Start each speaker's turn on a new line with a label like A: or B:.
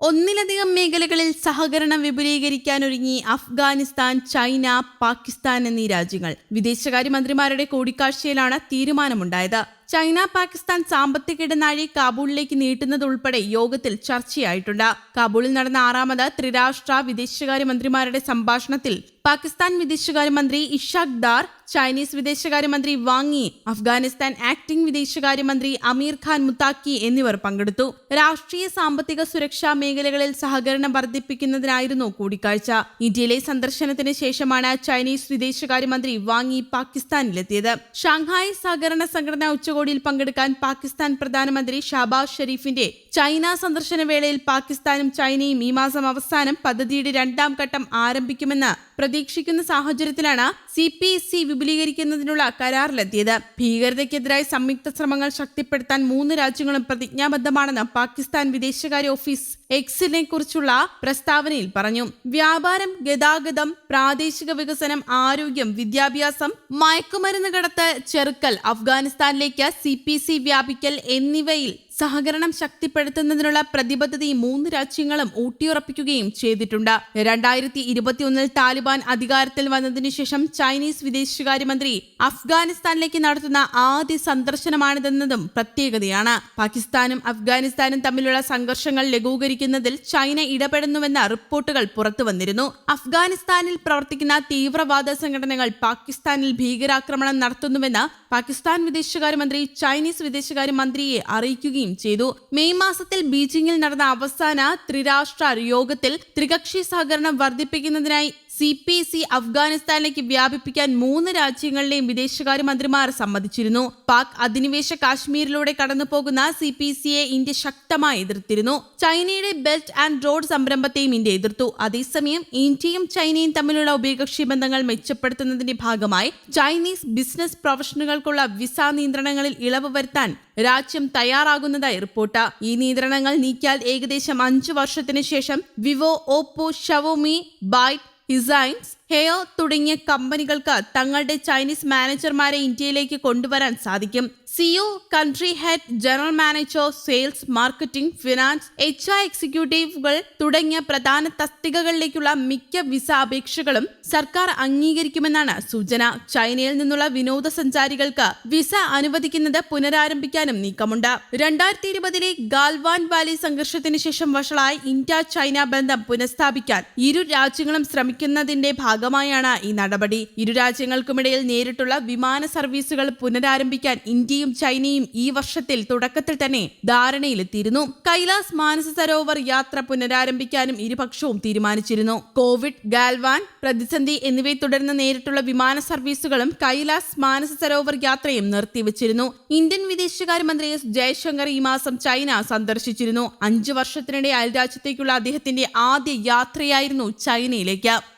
A: ഒന്നിലധികം മേഖലകളിൽ സഹകരണം വിപുലീകരിക്കാനൊരുങ്ങി അഫ്ഗാനിസ്ഥാൻ ചൈന പാകിസ്ഥാൻ എന്നീ രാജ്യങ്ങൾ. വിദേശകാര്യമന്ത്രിമാരുടെ കൂടിക്കാഴ്ചയിലാണ് തീരുമാനമുണ്ടായത്. ചൈന പാകിസ്ഥാൻ സാമ്പത്തിക ഇടനാഴി കാബൂളിലേക്ക് നീട്ടുന്നതുൾപ്പെടെ യോഗത്തിൽ ചർച്ചയായിട്ടുണ്ട്. കാബൂളിൽ നടന്ന ആറാമത് ത്രിരാഷ്ട്ര വിദേശകാര്യമന്ത്രിമാരുടെ സംഭാഷണത്തിൽ പാകിസ്ഥാൻ വിദേശകാര്യമന്ത്രി ഇഷാഖ് ദാർ ചൈനീസ് വിദേശകാര്യമന്ത്രി വാങ്ങി അഫ്ഗാനിസ്ഥാൻ ആക്ടിംഗ് വിദേശകാര്യമന്ത്രി അമീർ ഖാൻ മുത്താക്കി എന്നിവർ പങ്കെടുത്തു. രാഷ്ട്രീയ സാമ്പത്തിക സുരക്ഷാ മേഖലകളിൽ സഹകരണം വർദ്ധിപ്പിക്കുന്നതിനായിരുന്നു കൂടിക്കാഴ്ച. ഇന്ത്യയിലെ സന്ദർശനത്തിന് ശേഷമാണ് ചൈനീസ് വിദേശകാര്യമന്ത്രി വാങ്ങി പാകിസ്ഥാനിലെത്തിയത്. ഷാങ്ഹായ് സഹകരണ സംഘടനാ ഉച്ചകോടിയിൽ പങ്കെടുക്കാൻ പാകിസ്ഥാൻ പ്രധാനമന്ത്രി ഷാബാസ് ഷെരീഫിന്റെ ചൈന സന്ദർശന വേളയിൽ പാകിസ്ഥാനും ചൈനയും ഈ മാസം അവസാനം പദ്ധതിയുടെ രണ്ടാം ഘട്ടം ആരംഭിക്കുമെന്ന് പ്രതീക്ഷിക്കുന്ന സാഹചര്യത്തിലാണ് സി പി സി വിപുലീകരിക്കുന്നതിനുള്ള കരാറിലെത്തിയത്. ഭീകരതയ്ക്കെതിരായ സംയുക്ത ശ്രമങ്ങൾ ശക്തിപ്പെടുത്താൻ മൂന്ന് രാജ്യങ്ങളും പ്രതിജ്ഞാബദ്ധമാണെന്ന് പാകിസ്ഥാൻ വിദേശകാര്യ ഓഫീസ് എക്സിനെ കുറിച്ചുള്ള പ്രസ്താവനയിൽ പറഞ്ഞു. വ്യാപാരം ഗതാഗതം പ്രാദേശിക വികസനം ആരോഗ്യം വിദ്യാഭ്യാസം മയക്കുമരുന്ന് കടത്ത് ചെറുക്കൽ അഫ്ഗാനിസ്ഥാനിലേക്ക് സി പി സി വ്യാപിക്കൽ എന്നിവയിൽ സഹകരണം ശക്തിപ്പെടുത്തുന്നതിനുള്ള പ്രതിബദ്ധതയും മൂന്ന് രാജ്യങ്ങളും ഊട്ടിയുറപ്പിക്കുകയും ചെയ്തിട്ടുണ്ട്. രണ്ടായിരത്തി ഇരുപത്തിയൊന്നിൽ താലിബാൻ അധികാരത്തിൽ വന്നതിനു ശേഷം ചൈനീസ് വിദേശകാര്യമന്ത്രി അഫ്ഗാനിസ്ഥാനിലേക്ക് നടത്തുന്ന ആദ്യ സന്ദർശനമാണിതെന്നതും പ്രത്യേകതയാണ്. പാകിസ്ഥാനും അഫ്ഗാനിസ്ഥാനും തമ്മിലുള്ള സംഘർഷങ്ങൾ ലഘൂകരിക്കുന്നതിൽ ചൈന ഇടപെടുന്നുവെന്ന റിപ്പോർട്ടുകൾ പുറത്തു വന്നിരുന്നു. അഫ്ഗാനിസ്ഥാനിൽ പ്രവർത്തിക്കുന്ന തീവ്രവാദ സംഘടനകൾ പാകിസ്ഥാനിൽ ഭീകരാക്രമണം നടത്തുന്നുവെന്ന് പാകിസ്ഥാൻ വിദേശകാര്യമന്ത്രി ചൈനീസ് വിദേശകാര്യമന്ത്രിയെ അറിയിക്കുകയും ചെയ്തു. മെയ് മാസത്തിൽ ബീജിംഗിൽ നടന്ന അവസാന ത്രിരാഷ്ട്ര യോഗത്തിൽ ത്രികക്ഷി സഹകരണം വർദ്ധിപ്പിക്കുന്നതിനായി സി പി സി അഫ്ഗാനിസ്ഥാനിലേക്ക് വ്യാപിപ്പിക്കാൻ മൂന്ന് രാജ്യങ്ങളിലെയും വിദേശകാര്യമന്ത്രിമാർ സമ്മതിച്ചിരുന്നു. പാക് അധിനിവേശ കാശ്മീരിലൂടെ കടന്നുപോകുന്ന സി പി സിയെ ഇന്ത്യ ശക്തമായി എതിർത്തിരുന്നു. ചൈനയുടെ ബെൽറ്റ് ആൻഡ് റോഡ് സംരംഭത്തെയും ഇന്ത്യ എതിർത്തു. അതേസമയം ഇന്ത്യയും ചൈനയും തമ്മിലുള്ള ഉഭയകക്ഷി ബന്ധങ്ങൾ മെച്ചപ്പെടുത്തുന്നതിന്റെ ഭാഗമായി ചൈനീസ് ബിസിനസ് പ്രൊഫഷണലുകൾക്കുള്ള വിസ നിയന്ത്രണങ്ങളിൽ ഇളവ് വരുത്താൻ രാജ്യം തയ്യാറാകുന്നതായി റിപ്പോർട്ട്. ഈ നിയന്ത്രണങ്ങൾ നീക്കിയാൽ ഏകദേശം അഞ്ചു വർഷത്തിന് ശേഷം Vivo Oppo Xiaomi Byte he signs ഹെയോ തുടങ്ങിയ കമ്പനികൾക്ക് തങ്ങളുടെ ചൈനീസ് മാനേജർമാരെ ഇന്ത്യയിലേക്ക് കൊണ്ടുവരാൻ സാധിക്കും. CEO country head general manager sales marketing finance H R എക്സിക്യൂട്ടീവുകൾ തുടങ്ങിയ പ്രധാന തസ്തികകളിലേക്കുള്ള മിക്ക വിസ അപേക്ഷകളും സർക്കാർ അംഗീകരിക്കുമെന്നാണ് സൂചന. ചൈനയിൽ നിന്നുള്ള വിനോദസഞ്ചാരികൾക്ക് വിസ അനുവദിക്കുന്നത് പുനരാരംഭിക്കാനും നീക്കമുണ്ട്. രണ്ടായിരത്തി ഇരുപതിലെ ഗാൽവാൻ വാലി സംഘർഷത്തിന് ശേഷം വഷളായ ഇന്ത്യ ചൈന ബന്ധം പുനഃസ്ഥാപിക്കാൻ ഇരു രാജ്യങ്ങളും ശ്രമിക്കുന്നതിന്റെ ഭാഗമായാണ് ഈ നടപടി. ഇരു രാജ്യങ്ങൾക്കുമിടയിൽ നേരിട്ടുള്ള വിമാന സർവീസുകൾ പുനരാരംഭിക്കാൻ ഇന്ത്യയും ചൈനയും ഈ വർഷത്തിൽ തുടക്കത്തിൽ തന്നെ ധാരണയിലെത്തിയിരുന്നു. കൈലാസ് മാനസ സരോവർ യാത്ര പുനരാരംഭിക്കാനും ഇരുപക്ഷവും തീരുമാനിച്ചിരുന്നു. കോവിഡ് ഗാൽവാൻ പ്രതിസന്ധി എന്നിവയെ തുടർന്ന് നേരിട്ടുള്ള വിമാന സർവീസുകളും കൈലാസ് മാനസ സരോവർ യാത്രയും നിർത്തിവച്ചിരുന്നു. ഇന്ത്യൻ വിദേശകാര്യമന്ത്രി എസ് ജയശങ്കർ ഈ മാസം ചൈന സന്ദർശിച്ചിരുന്നു. അഞ്ചു വർഷത്തിനിടെ അയൽരാജ്യത്തേക്കുള്ള അദ്ദേഹത്തിന്റെ ആദ്യ യാത്രയായിരുന്നു ചൈനയിലേക്ക്.